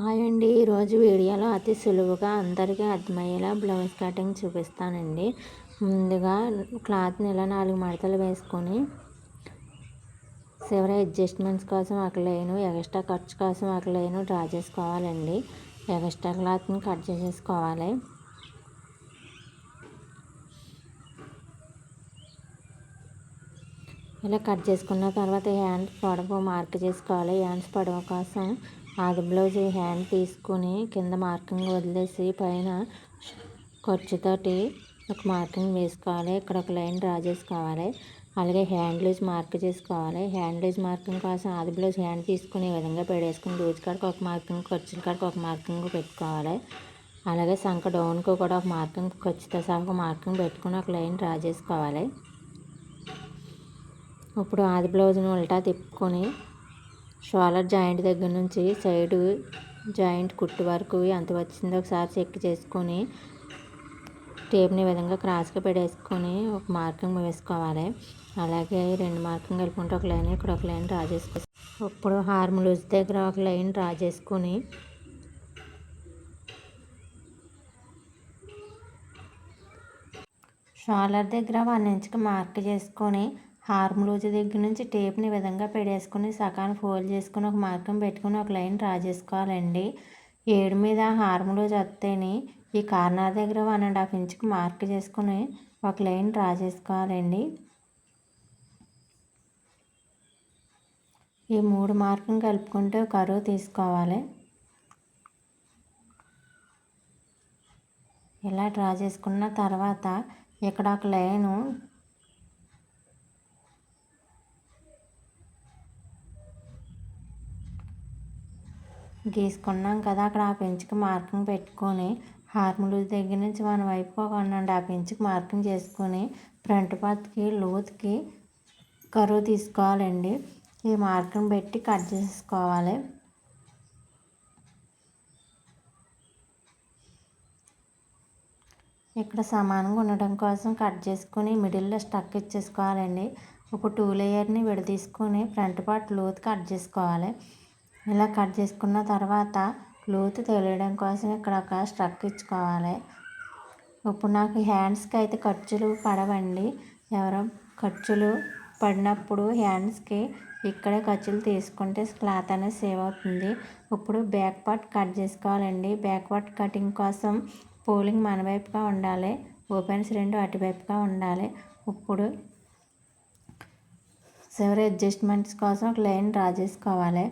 Hi అండి ఈరోజు వీడియోలో అతి సులువుగా అందరికీ అర్థమయ్యేలా బ్లౌజ్ కటింగ్ చూపిస్తానండి. ముందుగా క్లాత్ని ఇలా నాలుగు మడతలు వేసుకొని చివరి అడ్జస్ట్మెంట్స్ కోసం ఒక లైను ఎక్స్ట్రా ఖర్చు కోసం ఒక లైను డ్రా చేసుకోవాలండి. ఎక్స్ట్రా క్లాత్ని కట్ చేసేసుకోవాలి. ఇలా కట్ చేసుకున్న తర్వాత హ్యాండ్స్ పొడవు మార్క్ చేసుకోవాలి. హ్యాండ్స్ పొడవు కోసం ఆది బ్లౌజ్ హ్యాండ్ తీసుకుని కింద మార్కింగ్ వదిలేసి పైన ఖర్చుతోటి ఒక మార్కింగ్ వేసుకోవాలి. ఇక్కడ ఒక లైన్ డ్రా చేసుకోవాలి. అలాగే హ్యాండ్ లూజ్ మార్క్ చేసుకోవాలి. హ్యాండ్ లూజ్ మార్కింగ్ కోసం ఆది బ్లౌజ్ హ్యాండ్ తీసుకుని విధంగా పెడేసుకుని లూజ్ కాడికి ఒక మార్కింగ్ ఖర్చుల కాడికి ఒక మార్కింగ్ పెట్టుకోవాలి. అలాగే సంఖ డౌన్కు కూడా ఒక మార్కింగ్ ఖర్చుతో సహా ఒక మార్కింగ్ పెట్టుకుని ఒక లైన్ డ్రా చేసుకోవాలి. ఇప్పుడు ఆది బ్లౌజ్ని ఉల్టా తిప్పుకొని షోలర్ జాయింట్ దగ్గర నుంచి సైడు జాయింట్ కుట్టు వరకు ఎంత వచ్చిందో ఒకసారి చెక్ చేసుకొని టేప్ని విధంగా క్రాస్గా పెట్టేసుకొని ఒక మార్కింగ్ వేసుకోవాలి. అలాగే రెండు మార్కింగ్ కలుపుకుంటే ఒక లైన్ ఇక్కడ ఒక లైన్ డ్రా చేసుకోవాలి ఇప్పుడు హార్మ్ లూజ్ దగ్గర ఒక లైన్ డ్రా చేసుకొని షోలర్ దగ్గర వన్ ఇంచ్కి మార్క్ చేసుకొని హార్మ్ లూజ్ దగ్గర నుంచి టేప్ని విధంగా పెడేసుకుని సకాన్ని ఫోల్డ్ చేసుకుని ఒక మార్గం పెట్టుకుని ఒక లైన్ డ్రా చేసుకోవాలండి. ఏడు మీద హార్మ్ లూజ్ వస్తేని ఈ కార్నర్ దగ్గర వన్ అండ్ హాఫ్ ఇంచ్కి మార్క్ చేసుకుని ఒక లైన్ డ్రా చేసుకోవాలండి. ఈ మూడు మార్కులు కలుపుకుంటే కరువు తీసుకోవాలి. ఇలా డ్రా చేసుకున్న తర్వాత ఇక్కడ ఒక లైను గీసుకున్నాం కదా అక్కడ ఆ పెంచుకి మార్కింగ్ పెట్టుకొని హార్ములు దగ్గర నుంచి మన వైపు ఒక అండి ఆ పెంచుకి మార్కింగ్ చేసుకొని ఫ్రంట్ పాత్కి లోతుకి కరువు తీసుకోవాలండి. ఈ మార్కింగ్ పెట్టి కట్ చేసుకోవాలి. ఇక్కడ సమానంగా ఉండటం కోసం కట్ చేసుకుని మిడిల్లో స్టక్ ఇచ్చేసుకోవాలండి. ఒక టూ లేయర్ని విడదీసుకొని ఫ్రంట్ పార్ట్ లోతు కట్ చేసుకోవాలి. ఇలా కట్ చేసుకున్న తర్వాత లోతు తెలియడం కోసం ఇక్కడ ఒక స్ట్రక్ ఇచ్చుకోవాలి. ఇప్పుడు నాకు హ్యాండ్స్కి అయితే ఖర్చులు పడవండి. ఎవరో ఖర్చులు పడినప్పుడు హ్యాండ్స్కి ఇక్కడే ఖర్చులు తీసుకుంటే క్లాత్ అనేది సేవ్ అవుతుంది. ఇప్పుడు బ్యాక్ పార్ట్ కట్ చేసుకోవాలండి. బ్యాక్ పార్ట్ కటింగ్ కోసం పోలింగ్ మన వైపుగా ఉండాలి. ఓపెన్స్ రెండు అటువైపుగా ఉండాలి. ఇప్పుడు చివరి అడ్జస్ట్మెంట్స్ కోసం ఒక లైన్ డ్రా చేసుకోవాలి.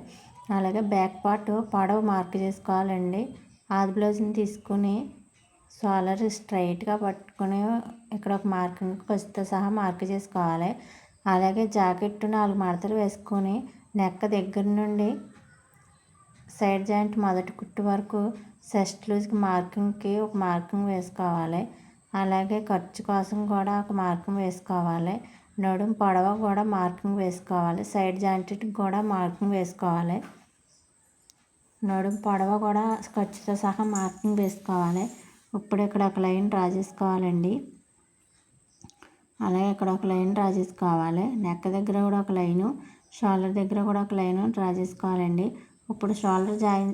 అలాగే బ్యాక్ పార్ట్ పొడవు మార్క్ చేసుకోవాలండి. ఆది బ్లౌజ్ని తీసుకుని సోలర్ స్ట్రైట్గా పట్టుకుని ఇక్కడ ఒక మార్కింగ్ ఖర్చుతో సహా మార్క్ చేసుకోవాలి. అలాగే జాకెట్ నాలుగు మడతలు వేసుకొని నెక్క దగ్గర నుండి సైడ్ జాయింట్ మొదటి కుట్టు వరకు సెస్ట్ లూజ్కి మార్కింగ్కి ఒక మార్కింగ్ వేసుకోవాలి. అలాగే ఖర్చు కోసం కూడా ఒక మార్కింగ్ వేసుకోవాలి. నడుం పొడవ కూడా మార్కింగ్ వేసుకోవాలి. సైడ్ జాయింట్కి కూడా మార్కింగ్ వేసుకోవాలి. నడుం పొడవ కూడా ఖర్చుతో సహా మార్కింగ్ వేసుకోవాలి. ఇప్పుడు ఇక్కడ ఒక లైన్ డ్రా చేసుకోవాలండి అలాగే ఇక్కడ ఒక లైన్ డ్రా చేసుకోవాలి నెక్క దగ్గర కూడా ఒక లైను షోల్డర్ దగ్గర కూడా ఒక లైను డ్రా చేసుకోవాలండి ఇప్పుడు షోల్డర్ జాయిన్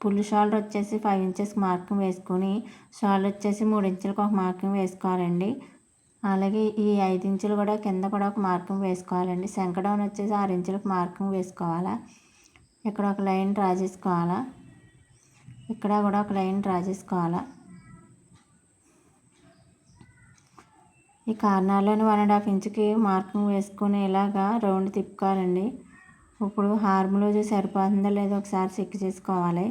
ఫుల్ షోల్డర్ వచ్చేసి ఫైవ్ ఇంచెస్ మార్కింగ్ వేసుకొని షోల్డర్ వచ్చేసి మూడు ఇంచులకు ఒక మార్కింగ్ వేసుకోవాలండి. అలాగే ఈ ఐదు ఇంచులు కూడా కింద కూడా ఒక మార్కింగ్ వేసుకోవాలండి. శంకడౌన్ వచ్చేసి ఆరు ఇంచులకు మార్కింగ్ వేసుకోవాలా? ఇక్కడ ఒక లైన్ డ్రా చేసుకోవాలా? ఇక్కడ కూడా ఒక లైన్ డ్రా చేసుకోవాలా? ఈ కార్నర్లోని వన్ అండ్ హాఫ్ ఇంచుకి మార్కింగ్ వేసుకొని ఇలాగా రౌండ్ తిప్పుకోవాలండి. ఇప్పుడు హార్మ్ సరిపోతుందో లేదో ఒకసారి చెక్ చేసుకోవాలి.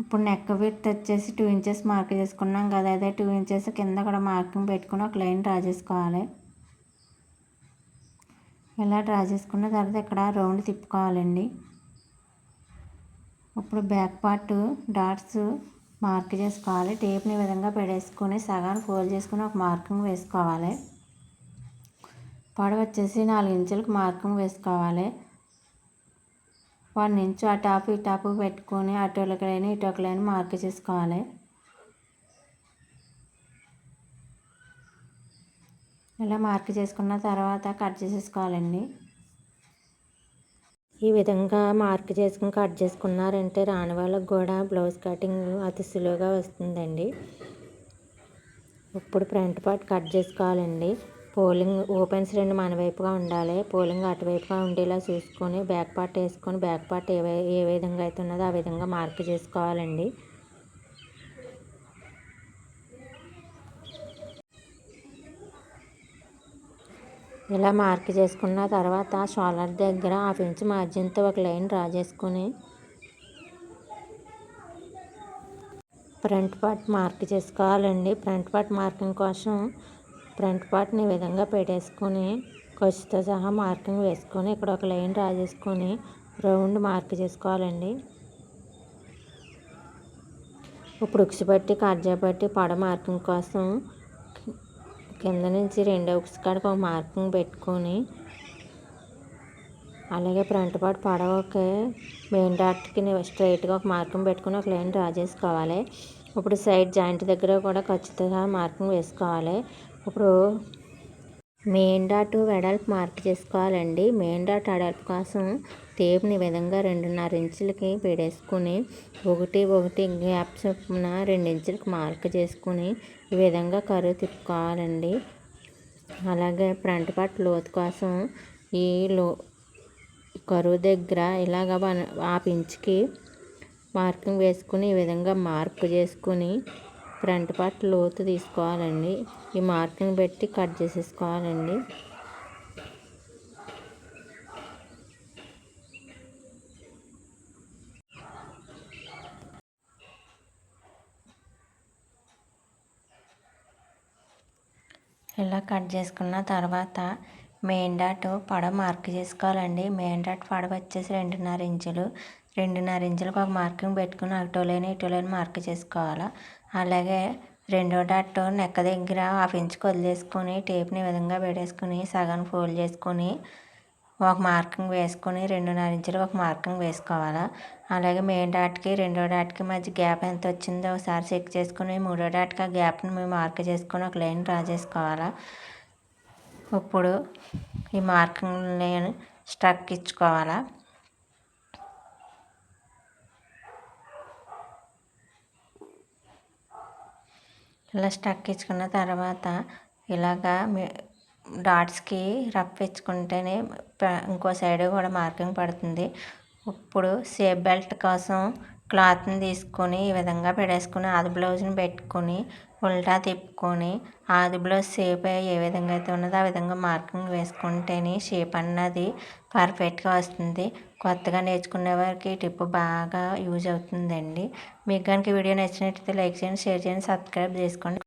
ఇప్పుడు నెక్ విత్ వచ్చేసి టూ ఇంచెస్ మార్క్ చేసుకున్నాం కదా అదే టూ ఇంచెస్ కింద కూడా మార్కింగ్ పెట్టుకుని ఒక లైన్ డ్రా చేసుకోవాలి. ఇలా డ్రా చేసుకున్న తర్వాత ఇక్కడ రౌండ్ తిప్పుకోవాలండి. ఇప్పుడు బ్యాక్ పార్ట్ డాట్స్ మార్క్ చేసుకోవాలి. టేప్ని విధంగా పెడేసుకొని సగాన్ని ఫోల్డ్ చేసుకుని ఒక మార్కింగ్ వేసుకోవాలి. పొడవు వచ్చేసి నాలుగు ఇంచులకు మార్కింగ్ వేసుకోవాలి. వన్ నుంచి ఆ టాప్ ఈ టాప్ పెట్టుకొని అటు ఒక లైన్ ఇటు ఒక లైన్ మార్క్ చేసుకోవాలి. ఇలా మార్క్ చేసుకున్న తర్వాత కట్ చేసేసుకోవాలండి. ఈ విధంగా మార్క్ చేసుకుని కట్ చేసుకున్నారంటే రాని వాళ్ళకు కూడా బ్లౌజ్ కటింగ్ అతి సులువుగా వస్తుందండి. ఇప్పుడు ఫ్రంట్ పార్ట్ కట్ చేసుకోవాలండి. పోలింగ్ ఓపెన్స్ రెండు మన వైపుగా ఉండాలి. పోలింగ్ అటువైపుగా ఉండేలా చూసుకొని బ్యాక్ పార్ట్ వేసుకొని బ్యాక్ పార్ట్ ఏ ఏ విధంగా అయితే ఉన్నదో ఆ విధంగా మార్క్ చేసుకోవాలండి. ఇలా మార్క్ చేసుకున్న తర్వాత షోలర్ దగ్గర హాఫ్ ఇంచ్ మార్జిన్తో ఒక లైన్ డ్రా చేసుకొని ఫ్రంట్ పార్ట్ మార్క్ చేసుకోవాలండి. ఫ్రంట్ పార్ట్ మార్కింగ్ కోసం ఫ్రంట్ పార్ట్ని ఈ విధంగా పెట్టేసుకొని ఖర్చుతో సహా మార్కింగ్ వేసుకొని ఇక్కడ ఒక లైన్ డ్రా చేసుకొని రౌండ్ మార్క్ చేసుకోవాలండి. ఇప్పుడు ఉక్స్ పట్టి కర్జా పట్టి పడ మార్కింగ్ కోసం కింద నుంచి రెండో ఉక్స్ కాడికి ఒక మార్కింగ్ పెట్టుకొని అలాగే ఫ్రంట్ పార్ట్ ఒకే మెయిన్ డాట్కి స్ట్రైట్గా ఒక మార్కింగ్ పెట్టుకుని ఒక లైన్ డ్రా చేసుకోవాలి ఇప్పుడు సైడ్ జాయింట్ దగ్గర కూడా ఖచ్చితంగా మార్కింగ్ వేసుకోవాలి. ఇప్పుడు మెయిన్ డాట్ వెడల్పు మార్క్ చేసుకోవాలండి. మెయిన్ డాట్ వెడల్పు కోసం టేప్ని విధంగా రెండున్నర ఇంచులకి పెడేసుకుని ఒకటి ఒకటి గ్యాప్ చొప్పున రెండు ఇంచులకి మార్క్ చేసుకుని ఈ విధంగా కరువు తిప్పుకోవాలండి. అలాగే ఫ్రంట్ పార్ట్ లోతు కోసం ఈ లో కరువు దగ్గర ఇలాగ ఆ ఇంచుకి మార్కింగ్ వేసుకుని ఈ విధంగా మార్క్ చేసుకుని ఫ్రంట్ పార్ట్ లోతు తీసుకోవాలండి. ఈ మార్కింగ్ పెట్టి కట్ చేసేసుకోవాలండి. ఇలా కట్ చేసుకున్న తర్వాత మెయిన్ డాట్ పడ మార్క్ చేసుకోవాలండి. మెయిన్ డాట్ పడ వచ్చేసి రెండున్నర ఇంచులు. రెండున్నర ఇంచులకు ఒక మార్కింగ్ పెట్టుకుని అటోలేని ఇటోలేని మార్క్ చేసుకోవాలి. అలాగే రెండో డాట్ నెక్క దగ్గర హాఫ్ ఇంచుకి వదిలేసుకొని టేప్ని విధంగా పెట్టేసుకుని సగం ఫోల్డ్ చేసుకొని ఒక మార్కింగ్ వేసుకొని రెండున్నర ఇంచులు ఒక మార్కింగ్ వేసుకోవాలి. అలాగే మెయిన్ డాట్కి రెండో డాట్కి మధ్య గ్యాప్ ఎంత వచ్చిందో ఒకసారి చెక్ చేసుకుని మూడో డాట్కి ఆ గ్యాప్ని మేము మార్క్ చేసుకొని ఒక లైన్ డ్రా చేసుకోవాలి. ఇప్పుడు ఈ మార్కింగ్ స్ట్రక్ ఇచ్చుకోవాలా. ఇలా స్టక్ ఇచ్చుకున్న తర్వాత ఇలాగా డాట్స్కి రఫ్ ఇచ్చుకుంటేనే ఇంకో సైడ్ కూడా మార్కింగ్ పడుతుంది. ఇప్పుడు సేప్ బెల్ట్ కోసం క్లాత్ని తీసుకొని ఈ విధంగా పెడేసుకుని ఆది బ్లౌజ్ని పెట్టుకొని ఉల్టా తిప్పుకొని ఆది బ్లౌజ్ షేప్ ఏ విధంగా అయితే ఉన్నదో ఆ విధంగా మార్కింగ్ వేసుకుంటేనే షేప్ అన్నది పర్ఫెక్ట్గా వస్తుంది. కొత్తగా నేర్చుకునే వారికి టిప్ బాగా యూజ్ అవుతుందండి. మీకు కనుక వీడియో నచ్చినట్లయితే లైక్ చేయండి షేర్ చేయండి సబ్స్క్రైబ్ చేసుకోండి.